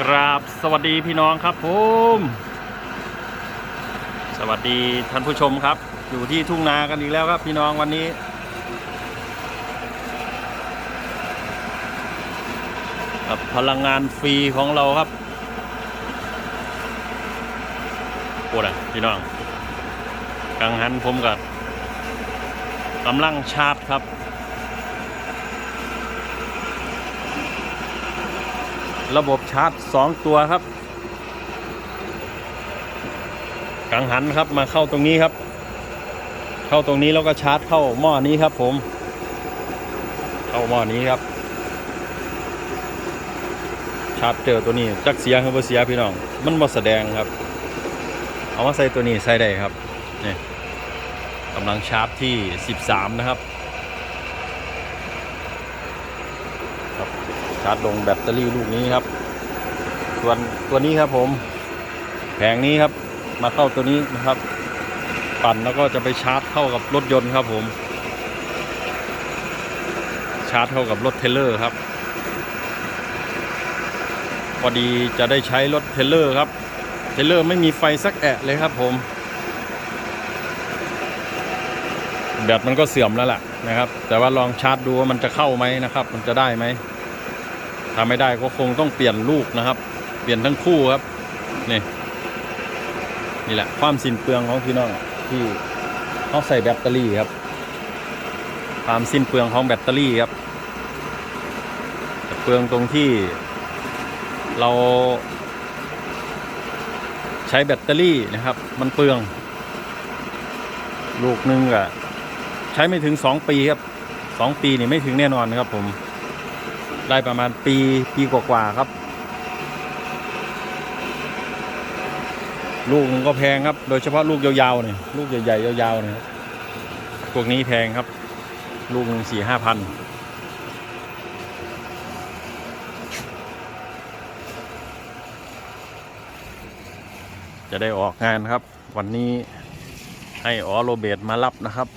กราบสวัสดีพี่น้องครับผมสวัสดีท่านผู้ชมครับ อยู่ที่ทุ่งนากันอีกแล้วครับพี่น้องวันนี้ กับพลังงานฟรีของเราครับโอ้ยพี่น้องกังหันผมกับกำลังชาร์จครับ ระบบชาร์จ 2 ตัวครับ กังหันครับมาเข้าตรงนี้ครับ เข้าตรงนี้แล้วก็ชาร์จเข้าหม้อนี้ครับผม เข้าหม้อนี้ครับ ชาร์จเจอตัวนี้จักเสียคือบ่เสียพี่น้อง มันบ่แสดงครับ เอามาใส่ตัวนี้ใส่ได้ครับนี่กำลังชาร์จที่ 13 นะครับาร์จลงแบตเตอรี่ลูกนี้ครับ ส่วนตัวนี้ครับผมแผงนี้ครับ มาเข้าตัวนี้นะครับ ปั่นแล้วก็จะไปชาร์จเข้ากับรถยนต์ครับผม ชาร์จเข้ากับรถเทรลเลอร์ครับพอดีจะได้ใช้รถเทรลเลอร์ครับเทรลเลอร์ไม่มีไฟสักแอะเลยครับผมแบตมันก็เสื่อมแล้วล่ะนะครับ แต่ว่าลองชาร์จดูว่ามันจะเข้าไหมนะครับ มันจะได้ไหม ถ้าไม่ได้ก็คงต้องเปลี่ยนลูกนะครับ เปลี่ยนทั้งคู่ครับ นี่นี่แหละความสิ้นเปลืองของพี่น้องที่เขาใส่แบตเตอรี่ครับ ความสิ้นเปลืองของแบตเตอรี่ครับเปลืองตรงที่เราใช้แบตเตอรี่นะครับ มันเปลือง ลูกหนึงอะใช้ไม่ถึง2ปีครับ2ปีนี่ไม่ถึงแน่นอนครับผม ได้ประมาณปีปีกว่าๆครับ ลูกมันก็แพงครับ โดยเฉพาะลูกยาวๆเนี่ยลูกใหญ่ๆยาวๆเนี่ยครับพวกนี้แพงครับ ลูกหนึ่งสี่ห้าพันจะได้ออกงานครับ วันนี้ให้ออโรเบตมารับนะครับ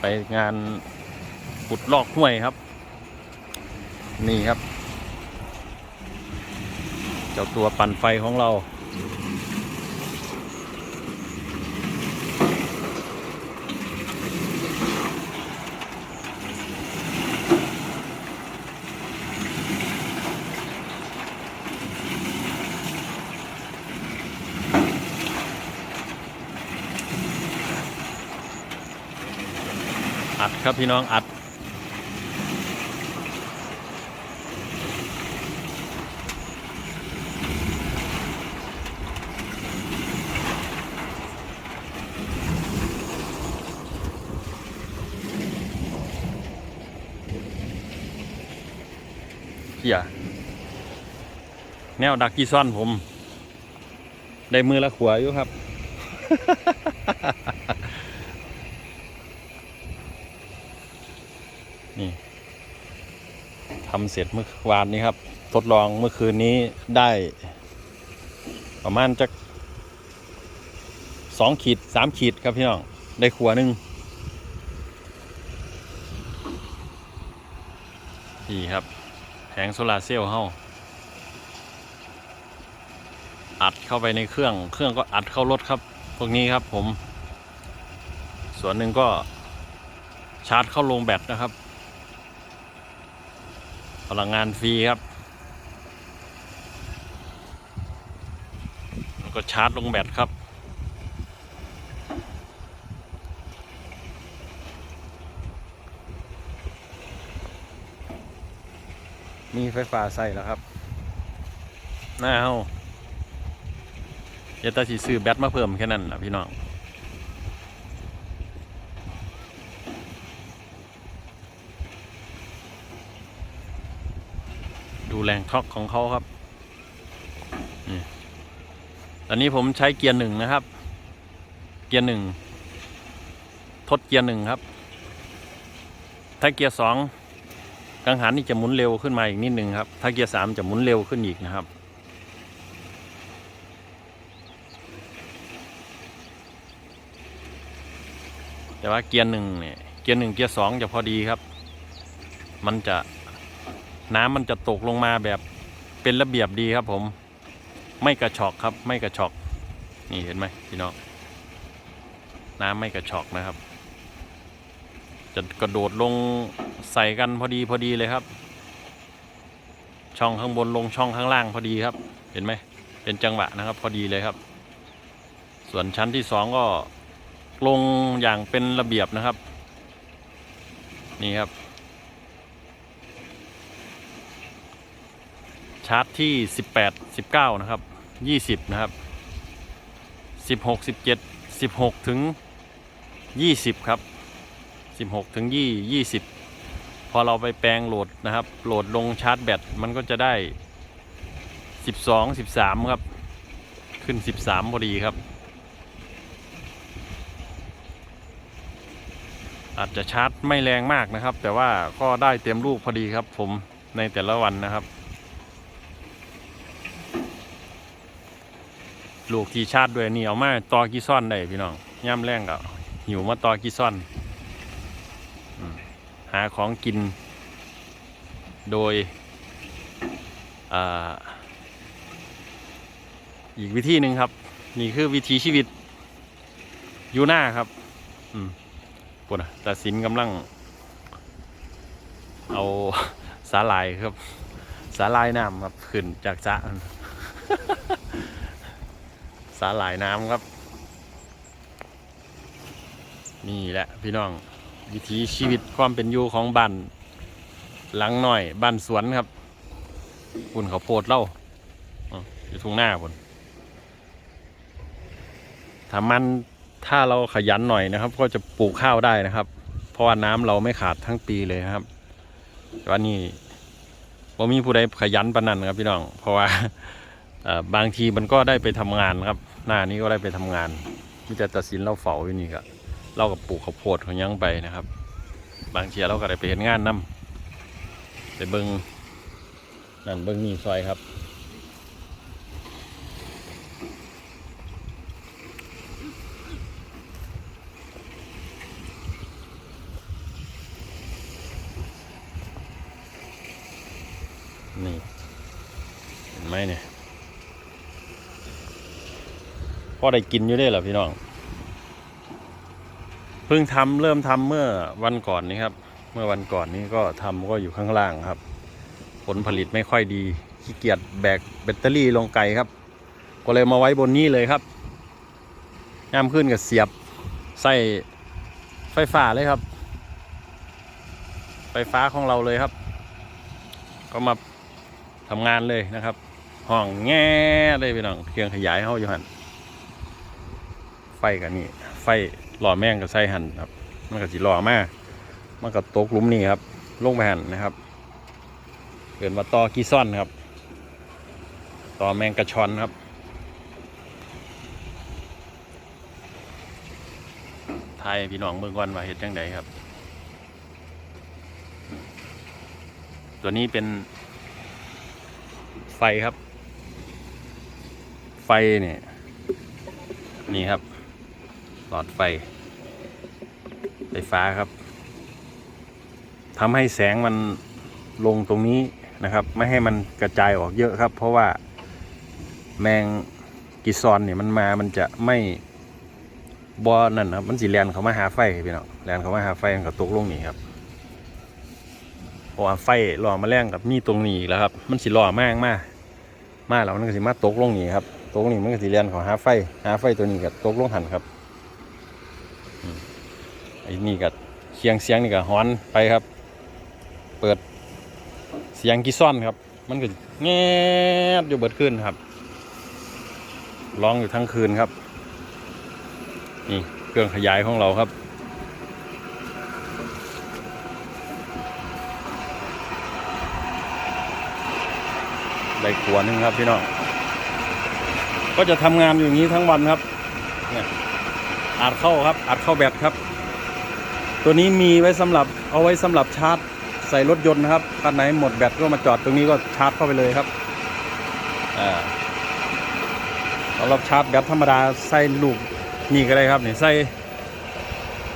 ไปงานขุดลอกห้วยครับ นี่ครับ เจ้าตัวปั่นไฟของเรา อัดครับพี่น้องอัด เฮียแนวดักกี้ซ่อนผม ได้มือละขวาอยู่ครับ นี่ทำเสร็จเมื่อวานนี้ครับ ทดลองเมื่อคืนนี้ได้ ประมาณจะสองขีดสามขีดครับพี่น้อง ได้ขวาหนึ่งนี่ครับ แผงโซลาร์เซลล์เฮาอัดเข้าไปในเครื่อง เครื่องก็อัดเข้ารถครับ พวกนี้ครับผม ส่วนหนึ่งก็ชาร์จเข้าลงแบตนะครับ พลังงานฟรีครับ แล้วก็ชาร์จลงแบตครับ มีไฟฟ้าใส่แล้วครับหน้าเฮาเยตาสีซื้อแบตมาเพิ่มแค่นั้นนะพี่น้องดูแรงท็อกของเขาครับตอนนี้ผมใช้เกียร์หนึ่งนะครับ เกียร์หนึ่งทดเกียร์หนึ่งครับ ถ้าเกียร์สอง กังหันนี่จะหมุนเร็วขึ้นมาอีกนิดนึงครับ ถ้าเกียร์สามจะหมุนเร็วขึ้นอีกนะครับ แต่ว่าเกียร์หนึ่งเนี่ยเกียร์หนึ่งเกียร์สองจะพอดีครับ มันจะน้ำมันจะตกลงมาแบบเป็นระเบียบดีครับ ผม ไม่กระชอกครับ ไม่กระชอก นี่เห็นไหมพี่น้องน้ำไม่กระชอกนะครับ จะกระโดดลง ใส่กันพอดีพอดีเลยครับ ช่องข้างบนลงช่องข้างล่างพอดีครับ เห็นไหมเป็นจังหวะนะครับ พอดีเลยครับ ส่วนชั้นที่สองก็ลงอย่างเป็นระเบียบนะครับ นี่ครับ ชาร์จที่ 18 19 นะครับ 20 นะครับ 16 17 16 ถึง 20 ครับ 16 ถึง 20 20 อเราไปแปลงโหลดนะครับ โหลดลงชาร์จแบตมันก็จะได้ 12 13 ครับ ขึ้น 13พอดีครับ อาจจะชาร์จไม่แรงมากนะครับ แต่ว่าก็ได้เต็มลูกพอดีครับ ผมในแต่ละวันนะครับ ลูกที่ชาร์จด้วยนี่เอามาต่อกี่ซ่อนได้พี่น้องย่ำแรงก็หิวมาต่อกี่ซ่อน หาของกิน โดยออีกวิธีหนึ่งครับ นี่คือวิธีชีวิตอยู่หน้าครับอืมปวดแต่สินกำลัง เอาสาลายครับ สาลายน้ำครับขึ้นจากสะสาหร่ายน้ำครับ นี่แหละพี่น้อง วิถีชีวิตความเป็นอยู่ของบ้านหลังหน่อยบ้านสวนครับคุณเขาโพดเล่าอยู่ทุ่งหน้าคนถ้ามันถ้าเราขยันหน่อยนะครับ ก็จะปลูกข้าวได้นะครับ เพราะว่าน้ำเราไม่ขาดทั้งปีเลยครับแต่ว่านี่ว่มีผู้ใดขยันปานนั้นครับพี่น้อง เพราะว่าบางทีมันก็ได้ไปทำงานครับ หน้านี้ก็ได้ไปทำงานมิจะตัดสินเราเฝ้าอยู่นี่ก็ เรากับปลูกข้าวโพดของยังไปนะครับ บางเทียเราก็ได้ไปเห็นงานนํไปเบิงนั่นเบิงนี่ซอยครับนี่เห็นไหมเนี่ยพ่อได้กินอยู่ได้เหรอพี่น้อง เพิ่งทำเริ่มทำเมื่อวันก่อนนี้ครับ เมื่อวันก่อนนี้ก็ทำก็อยู่ข้างล่างครับ ผลผลิตไม่ค่อยดีขี้เกียจแบกแบตเตอรี่ลงไกลครับ ก็เลยมาไว้บนนี้เลยครับย่ามขึ้นกับเสียบใส่ไฟฟ้าเลยครับ ไฟฟ้าของเราเลยครับ ก็มาทำงานเลยนะครับ ห้องแง่เลยพี่น้องเครื่องขยายเขาอยู่หันไฟกันนี่ไฟ หล่อแม่งกับไส้หันครับ มันก็สิหล่อมากมันก็ตกลุมนี่ครับลงไปหันนะครับเกิดมาต่อกีซ่อนครับ ต่อแมงกระชอนครับ ไทยพี่น้องเมืองก่อนว่าเห็ดจังไดครับ ตัวนี้เป็น ไฟครับ ไฟเนี่ยนี่ครับ หลอดไฟ ไฟฟ้าครับทำให้แสงมันลงตรงนี้นะครับ ไม่ให้มันกระจายออกเยอะครับ เพราะว่าแมงกิซอนเนี่ยมันมามันจะไม่บอนั่นครับมันสีแลนเขามาหาไฟพี่น้องแลนเขามาหาไฟมันก็ตกลงนี่ครับเพราะว่าไฟหล่อมาแรงกับมีตรงนี้แล้วครับ มันสีหล่อมากมากมากแล้วมันก็สีมาตกลงนี่ครับตกลงนี่มันก็สีแลนเขาหาไฟ หาไฟตัวนี้ก็ตกลงหันครับ ไอ้นี่ก็เคียงเสียงนี่ก็ฮอนไปครับ เปิดเสียงกีซ่อนครับ มันก็แงบอยู่เบิดขึ้นครับร้องอยู่ทั้งคืนครับ นี่เครื่องขยายของเราครับ ได้ขวดหนึงครับพี่น้องก็จะทำงานอยู่อย่างนี้ทั้งวันครับเนี่ยอัดเข้าครับอัดเข้าแบตครับ ตัวนี้มีไว้สำหรับเอาไว้สำหรับชาร์จใส่รถยนต์นะครับคันไหนหมดแบตก็มาจอดตรงนี้ก็ชาร์จเข้าไปเลยครับอ่าสำหรับชาร์จแบตธรรมดาใส่ลูกนี่ก็ได้ครับนี่ใส่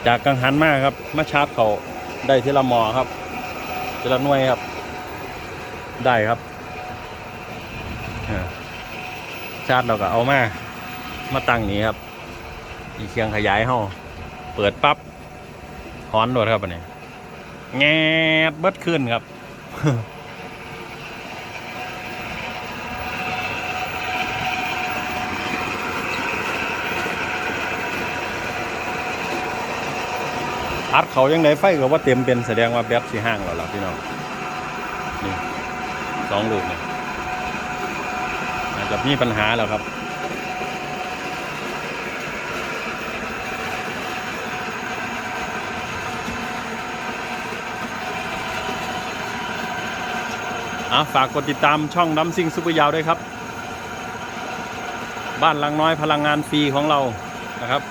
จากกังหันมากครับ มาชาร์จเขาได้ทีละหมอครับทีละหน่วยครับ ได้ครับชาร์จเราก็เอามา มาตั้งนี้ครับ อีเครื่องขยายห้อเปิดปั๊บ ฮอนโดดครับอันนี้แงบเบิดขึ้นครับอัดเขายังไงไฟก็ว่าเต็มเป็นแสดงว่าแบตสีห้างแล้วล่ะพี่น้องนี่สองลูกเนี่ยอาจจะมีปัญหาแล้วครับ อะฝากกดติดตามช่องดัมซิงซุปเปอร์ยาวด้วยครับ บ้านลังน้อยพลังงานฟรีของเรานะครับ